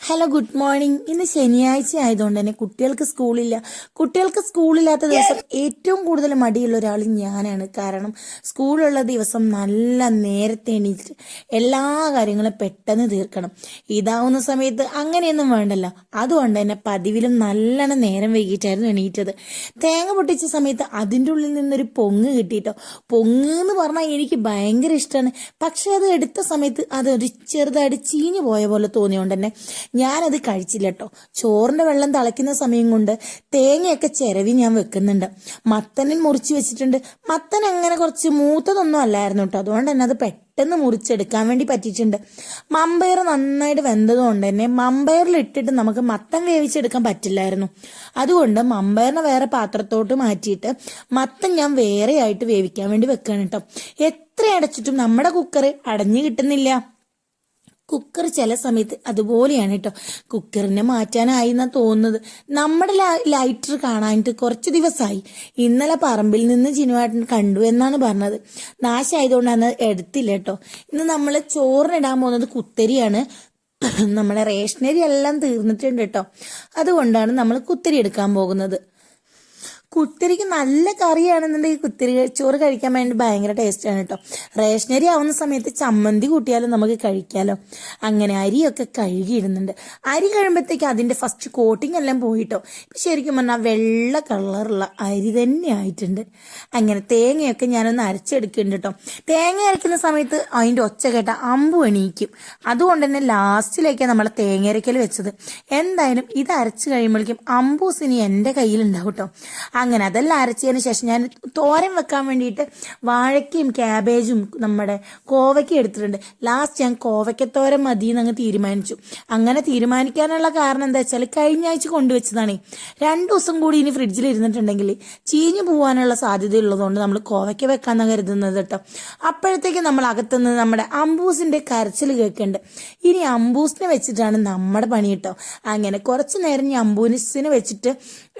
Hello good morning. ഇന്ന് ശനിയാഴ്ച ആയതുകൊണ്ട് തന്നെ കുട്ടികൾക്ക് സ്കൂളില്ല. കുട്ടികൾക്ക് സ്കൂളില്ലാത്ത ദിവസം ഏറ്റവും കൂടുതൽ മടിയുള്ള ഒരാൾ ഞാനാണ്. കാരണം സ്കൂളുള്ള ദിവസം നല്ല നേരത്തെ എണീറ്റ് എല്ലാ കാര്യങ്ങളും പെട്ടെന്ന് തീർക്കണം. ഇതാവുന്ന സമയത്ത് അങ്ങനെയൊന്നും വേണ്ടല്ലോ. അതുകൊണ്ട് തന്നെ പതിവിലും നല്ലോണം നേരം വൈകിട്ടായിരുന്നു എണീറ്റത്. തേങ്ങ പൊട്ടിച്ച സമയത്ത് അതിന്റെ ഉള്ളിൽ നിന്നൊരു പൊങ്ങ് കിട്ടിയിട്ടോ പൊങ്ങ് എന്ന് പറഞ്ഞാൽ എനിക്ക് ഭയങ്കര ഇഷ്ടമാണ് പക്ഷെ അത് എടുത്ത സമയത്ത് അതൊരു ചെറുതായിട്ട് ചീഞ്ഞു പോയ പോലെ തോന്നിയോണ്ട് തന്നെ ഞാനത് കഴിച്ചില്ല കേട്ടോ ചോറിന്റെ വെള്ളം തിളയ്ക്കുന്ന സമയം കൊണ്ട് തേങ്ങയൊക്കെ ചിരവി ഞാൻ വെക്കുന്നുണ്ട്. മത്തനും മുറിച്ച് വെച്ചിട്ടുണ്ട്. മത്തൻ അങ്ങനെ കുറച്ച് മൂത്തതൊന്നും അല്ലായിരുന്നു കേട്ടോ അതുകൊണ്ട് തന്നെ അത് പെട്ടെന്ന് മുറിച്ചെടുക്കാൻ വേണ്ടി പറ്റിയിട്ടുണ്ട്. മമ്പയർ നന്നായിട്ട് വെന്തതുകൊണ്ട് തന്നെ മമ്പയറിൽ ഇട്ടിട്ട് നമുക്ക് മത്തൻ വേവിച്ചെടുക്കാൻ പറ്റില്ലായിരുന്നു. അതുകൊണ്ട് മമ്പയറിനെ വേറെ പാത്രത്തോട്ട് മാറ്റിയിട്ട് മത്തൻ ഞാൻ വേറെ ആയിട്ട് വേവിക്കാൻ വേണ്ടി വെക്കുകയാണ് കേട്ടോ എത്ര അടച്ചിട്ടും നമ്മുടെ കുക്കർ അടഞ്ഞു കിട്ടുന്നില്ല. കുക്കർ ചില സമയത്ത് അതുപോലെയാണ് കേട്ടോ കുക്കറിനെ മാറ്റാനായി എന്നാ തോന്നുന്നത്. നമ്മുടെ ലൈറ്റർ കാണാനിട്ട് കുറച്ച് ദിവസമായി ഇന്നലെ പറമ്പിൽ നിന്ന് ജിനുവാട്ടൻ കണ്ടു എന്നാണ് പറഞ്ഞത്. നാശമായതുകൊണ്ടാണ് എടുത്തില്ല കേട്ടോ ഇന്ന് നമ്മൾ ചോറിനിടാൻ പോകുന്നത് കുത്തരിയാണ്. നമ്മളെ റേഷനരി എല്ലാം തീർന്നിട്ടുണ്ട് കേട്ടോ അതുകൊണ്ടാണ് നമ്മൾ കുത്തരി എടുക്കാൻ പോകുന്നത്. കുത്തിരിക്ക് നല്ല കറിയാണെന്നുണ്ടെങ്കിൽ കുത്തിരി ചോറ് കഴിക്കാൻ വേണ്ടി ഭയങ്കര ആണ് കേട്ടോ റേഷനരി ആവുന്ന സമയത്ത് ചമ്മന്തി കൂട്ടിയാലും നമുക്ക് കഴിക്കാലോ. അങ്ങനെ അരിയൊക്കെ കഴുകിയിടുന്നുണ്ട്. അരി കഴിയുമ്പോഴത്തേക്ക് അതിന്റെ ഫസ്റ്റ് കോട്ടിംഗ് എല്ലാം പോയിട്ടോ. ശരിക്കും പറഞ്ഞാൽ വെള്ള കളറുള്ള അരി തന്നെ ആയിട്ടുണ്ട്. അങ്ങനെ തേങ്ങയൊക്കെ ഞാനൊന്ന് അരച്ചെടുക്കുന്നുണ്ട് കേട്ടോ തേങ്ങ അരയ്ക്കുന്ന സമയത്ത് അതിന്റെ ഒച്ച കേട്ട അമ്പു എണീക്കും. അതുകൊണ്ട് തന്നെ ലാസ്റ്റിലേക്കാണ് നമ്മൾ തേങ്ങ അരയ്ക്കൽ വെച്ചത്. എന്തായാലും ഇത് അരച്ച് കഴിയുമ്പോഴേക്കും അമ്പൂസിനി എന്റെ കയ്യിലുണ്ടാവും കേട്ടോ അങ്ങനെ അതെല്ലാം അരച്ചതിന് ശേഷം ഞാൻ തോരൻ വെക്കാൻ വേണ്ടിയിട്ട് വാഴയ്ക്കയും ക്യാബേജും നമ്മുടെ കോവയ്ക്കും എടുത്തിട്ടുണ്ട്. ലാസ്റ്റ് ഞാൻ കോവയ്ക്കത്തോരൻ മതി എന്നങ്ങ് തീരുമാനിച്ചു. അങ്ങനെ തീരുമാനിക്കാനുള്ള കാരണം എന്താ വെച്ചാൽ കഴിഞ്ഞ ആഴ്ച കൊണ്ടുവച്ചതാണ്. രണ്ടു ദിവസം കൂടി ഇനി ഫ്രിഡ്ജിൽ ഇരുന്നിട്ടുണ്ടെങ്കിൽ ചീഞ്ഞു പോകാനുള്ള സാധ്യതയുള്ളതുകൊണ്ട് നമ്മൾ കോവയ്ക്ക വെക്കാന്ന് കരുതുന്നത് കേട്ടോ. അപ്പോഴത്തേക്ക് നമ്മൾ അകത്തുനിന്ന് നമ്മുടെ അമ്പൂസിന്റെ കരച്ചിൽ കേൾക്കുന്നുണ്ട് ഇനി അമ്പൂസിനെ വെച്ചിട്ടാണ് നമ്മുടെ പണി കേട്ടോ. അങ്ങനെ കുറച്ചു നേരം ഞാൻ അമ്പൂസിനെ വെച്ചിട്ട്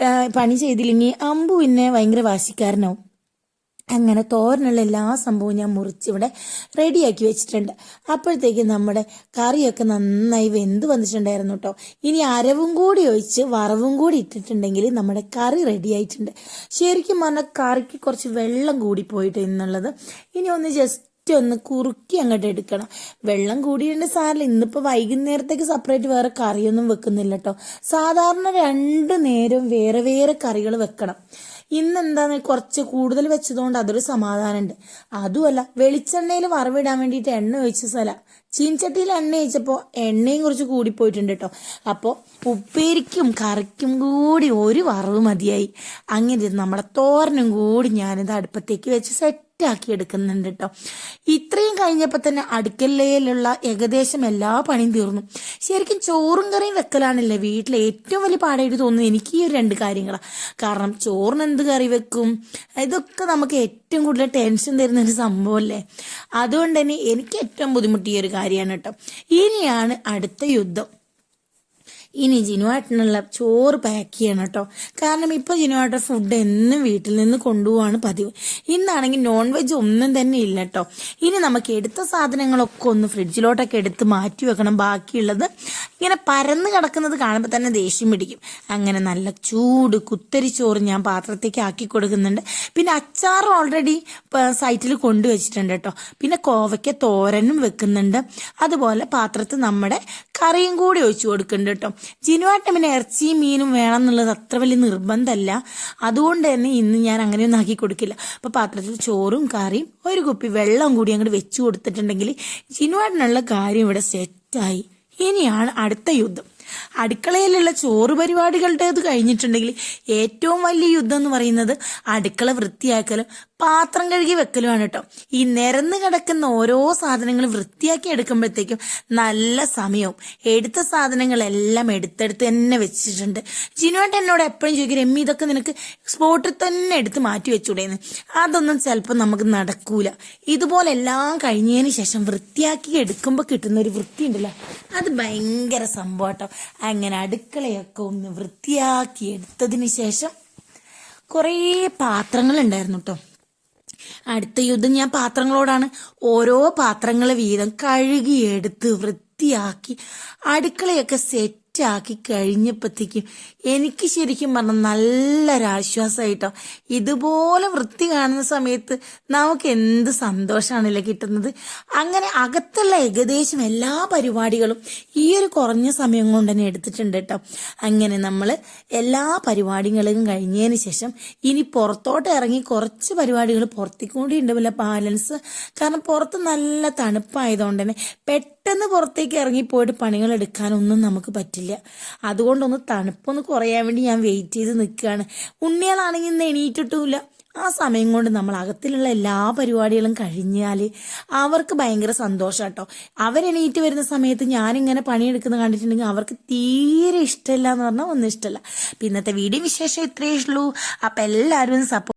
ആ, പണി ചെയ്തില്ലെങ്കിൽ അമ്പു പിന്നെ ഭയങ്കര വാശിക്കാരനാവും. അങ്ങനെ തോരനുള്ള എല്ലാ സംഭവവും ഞാൻ മുറിച്ച് ഇവിടെ റെഡിയാക്കി വെച്ചിട്ടുണ്ട്. അപ്പോഴത്തേക്ക് നമ്മുടെ കറിയൊക്കെ നന്നായി വെന്ത് വന്നിട്ടുണ്ടായിരുന്നു കേട്ടോ. ഇനി അരവും കൂടി ഒഴിച്ച് വറവും കൂടി ഇട്ടിട്ടുണ്ടെങ്കിൽ നമ്മുടെ കറി റെഡിയായിട്ടുണ്ട് ശരിക്കും പറഞ്ഞാൽ കറിക്ക് കുറച്ച് വെള്ളം കൂടി പോയിട്ട് എന്നുള്ളത്. ഇനി ഒന്ന് ജസ്റ്റ് ഒന്ന് കുറുക്കി അങ്ങോട്ട് എടുക്കണം. വെള്ളം കൂടിയിട്ട് സാറിൽ. ഇന്നിപ്പോൾ വൈകുന്നേരത്തേക്ക് സെപ്പറേറ്റ് വേറെ കറിയൊന്നും വെക്കുന്നില്ല കേട്ടോ സാധാരണ രണ്ട് നേരം വേറെ വേറെ കറികൾ വെക്കണം. ഇന്ന് എന്താന്ന് കുറച്ച് കൂടുതൽ വെച്ചതുകൊണ്ട് അതൊരു സമാധാനമുണ്ട്. അതുമല്ല വെളിച്ചെണ്ണയിൽ വറവിടാൻ വേണ്ടിയിട്ട് എണ്ണ ഒഴിച്ച സ്ഥല. ചീൻചട്ടിയിൽ എണ്ണ ഒഴിച്ചപ്പോൾ എണ്ണയും കുറച്ച് കൂടിപ്പോയിട്ടുണ്ട് കേട്ടോ അപ്പോൾ ഉപ്പേരിക്കും കറിക്കും കൂടി ഒരു വറവ് മതിയായി. അങ്ങനെ നമ്മുടെ തോരനും കൂടി ഞാനിത് അടുപ്പത്തേക്ക് വെച്ച് സെറ്റ് ആക്കി എടുക്കുന്നുണ്ട് കേട്ടോ ഇത്രയും കഴിഞ്ഞപ്പോൾ തന്നെ അടുക്കളയിലുള്ള ഏകദേശം എല്ലാ പണിയും തീർന്നു. ശരിക്കും ചോറും കറിയും വെക്കലാണല്ലേ വീട്ടിലെ ഏറ്റവും വലിയ പാടായിട്ട് തോന്നുന്നത് എനിക്ക് ഈ ഒരു രണ്ട് കാര്യങ്ങളാണ് കാരണം ചോറിന് എന്ത് കറി വെക്കും. ഇതൊക്കെ നമുക്ക് ഏറ്റവും കൂടുതൽ ടെൻഷൻ തരുന്ന ഒരു സംഭവമല്ലേ? അതുകൊണ്ട് തന്നെ എനിക്ക് ഏറ്റവും ബുദ്ധിമുട്ടിയ ഒരു കാര്യമാണ് കേട്ടോ. ഇനിയാണ് അടുത്ത യുദ്ധം. ഇനി ജിനുവാട്ടിനുള്ള ചോറ് പാക്ക് ചെയ്യണം കേട്ടോ കാരണം ഇപ്പൊ ജിനുവാട്ട ഫുഡ് എന്നും വീട്ടിൽ നിന്ന് കൊണ്ടുപോവാണ് പതിവ്. ഇന്നാണെങ്കിൽ നോൺ വെജ് ഒന്നും തന്നെ ഇല്ല കേട്ടോ ഇനി നമുക്ക് എടുത്ത സാധനങ്ങളൊക്കെ ഒന്ന് ഫ്രിഡ്ജിലോട്ടൊക്കെ എടുത്ത് മാറ്റി വെക്കണം. ബാക്കിയുള്ളത് ഇങ്ങനെ പരന്ന് കിടക്കുന്നത് കാണുമ്പോൾ തന്നെ ദേഷ്യം പിടിക്കും. അങ്ങനെ നല്ല ചൂട് കുത്തരി ചോറ് ഞാൻ പാത്രത്തേക്ക് ആക്കി കൊടുക്കുന്നുണ്ട്. പിന്നെ അച്ചാർ ഓൾറെഡി സൈറ്റിൽ കൊണ്ടുവച്ചിട്ടുണ്ട് കേട്ടോ പിന്നെ കോവയ്ക്ക തോരനും വെക്കുന്നുണ്ട്. അതുപോലെ പാത്രത്തിൽ നമ്മുടെ കറിയും കൂടി ഒഴിച്ചു കൊടുക്കുന്നുണ്ട് കേട്ടോ ജിനുവാട്ടം പിന്നെ ഇറച്ചിയും മീനും വേണം എന്നുള്ളത് അത്ര വലിയ നിർബന്ധമല്ല. അതുകൊണ്ട് തന്നെ ഇന്ന് ഞാൻ അങ്ങനെയൊന്നും ആക്കി കൊടുക്കില്ല. അപ്പൊ പാത്രത്തിൽ ചോറും കറിയും ഒരു കുപ്പി വെള്ളം കൂടി അങ്ങോട്ട് വെച്ചു കൊടുത്തിട്ടുണ്ടെങ്കിൽ ജിനുവാട്ടനുള്ള കാര്യം ഇവിടെ സെറ്റായി. ഇനിയാണ് അടുത്ത യുദ്ധം. അടുക്കളയിലുള്ള ചോറ് പരിപാടികളുടേത് കഴിഞ്ഞിട്ടുണ്ടെങ്കിൽ ഏറ്റവും വലിയ യുദ്ധം എന്ന് പറയുന്നത് അടുക്കള വൃത്തിയാക്കലും പാത്രം കഴുകി വെക്കലുമാണ് കേട്ടോ. ഈ നിരന്ന് കിടക്കുന്ന ഓരോ സാധനങ്ങളും വൃത്തിയാക്കി എടുക്കുമ്പോഴത്തേക്കും നല്ല സമയവും. എടുത്ത സാധനങ്ങളെല്ലാം എടുത്തെടുത്ത് തന്നെ വെച്ചിട്ടുണ്ട്. ജിനുവേട്ട എന്നോട് എപ്പോഴും ചോദിക്കും രമ്മി ഇതൊക്കെ നിനക്ക് സ്പോട്ടിൽ തന്നെ എടുത്ത് മാറ്റി വെച്ചൂടേന്ന്. അതൊന്നും ചിലപ്പോൾ നമുക്ക് നടക്കൂല. ഇതുപോലെ എല്ലാം കഴിഞ്ഞതിന് ശേഷം വൃത്തിയാക്കി എടുക്കുമ്പോൾ കിട്ടുന്ന ഒരു വൃത്തി ഉണ്ടല്ലോ അത് ഭയങ്കര സംഭവം കേട്ടോ. അങ്ങനെ അടുക്കളയൊക്കെ ഒന്ന് വൃത്തിയാക്കി എടുത്തതിന് ശേഷം കുറേ പാത്രങ്ങളുണ്ടായിരുന്നു കേട്ടോ. അടുത്ത യുദ്ധം ഞാൻ പാത്രങ്ങളോടാണ്. ഓരോ പാത്രങ്ങളെ വീതം കഴുകിയെടുത്ത് വൃത്തി വൃത്തിയാക്കി അടുക്കളയൊക്കെ സെറ്റ് ആക്കി കഴിഞ്ഞപ്പോഴത്തേക്കും എനിക്ക് ശരിക്കും പറഞ്ഞാൽ നല്ലൊരാശ്വാസമായിട്ടോ ഇതുപോലെ വൃത്തി കാണുന്ന സമയത്ത് നമുക്ക് എന്ത് സന്തോഷമാണല്ലേ കിട്ടുന്നത്? അങ്ങനെ അകത്തുള്ള ഏകദേശം എല്ലാ പരിപാടികളും ഈ ഒരു കുറഞ്ഞ സമയം കൊണ്ട് തന്നെ എടുത്തിട്ടുണ്ട് കേട്ടോ. അങ്ങനെ നമ്മൾ എല്ലാ പരിപാടികളും കഴിഞ്ഞതിന് ശേഷം ഇനി പുറത്തോട്ട് ഇറങ്ങി കുറച്ച് പരിപാടികൾ പുറത്തേക്ക് കൂടി വല്ല ബാലൻസ് കാരണം പുറത്ത് നല്ല തണുപ്പായതുകൊണ്ട് തന്നെ പെട്ടെന്ന് പുറത്തേക്ക് ഇറങ്ങിപ്പോയിട്ട് പണികൾ എടുക്കാനൊന്നും നമുക്ക് പറ്റില്ല. അതുകൊണ്ടൊന്ന് തണുപ്പൊന്ന് കുറയാൻ വേണ്ടി ഞാൻ വെയിറ്റ് ചെയ്ത് നിൽക്കുകയാണ്. ഉണ്ണികളാണെങ്കിൽ ഇന്ന് എണീറ്റിട്ടുമില്ല. ആ സമയം കൊണ്ട് നമ്മൾ അകത്തിലുള്ള എല്ലാ പരിപാടികളും കഴിഞ്ഞാൽ അവർക്ക് ഭയങ്കര സന്തോഷം കേട്ടോ. അവരെണീറ്റ് വരുന്ന സമയത്ത് ഞാനിങ്ങനെ പണിയെടുക്കുന്ന കണ്ടിട്ടുണ്ടെങ്കിൽ അവർക്ക് തീരെ ഇഷ്ടമില്ല എന്ന് പറഞ്ഞാൽ ഒന്നും ഇഷ്ടമല്ല. ഇന്നത്തെ വീഡിയോ വിശേഷം ഇത്രയേ ഉള്ളൂ. അപ്പം എല്ലാവരും സപ്പോർട്ട്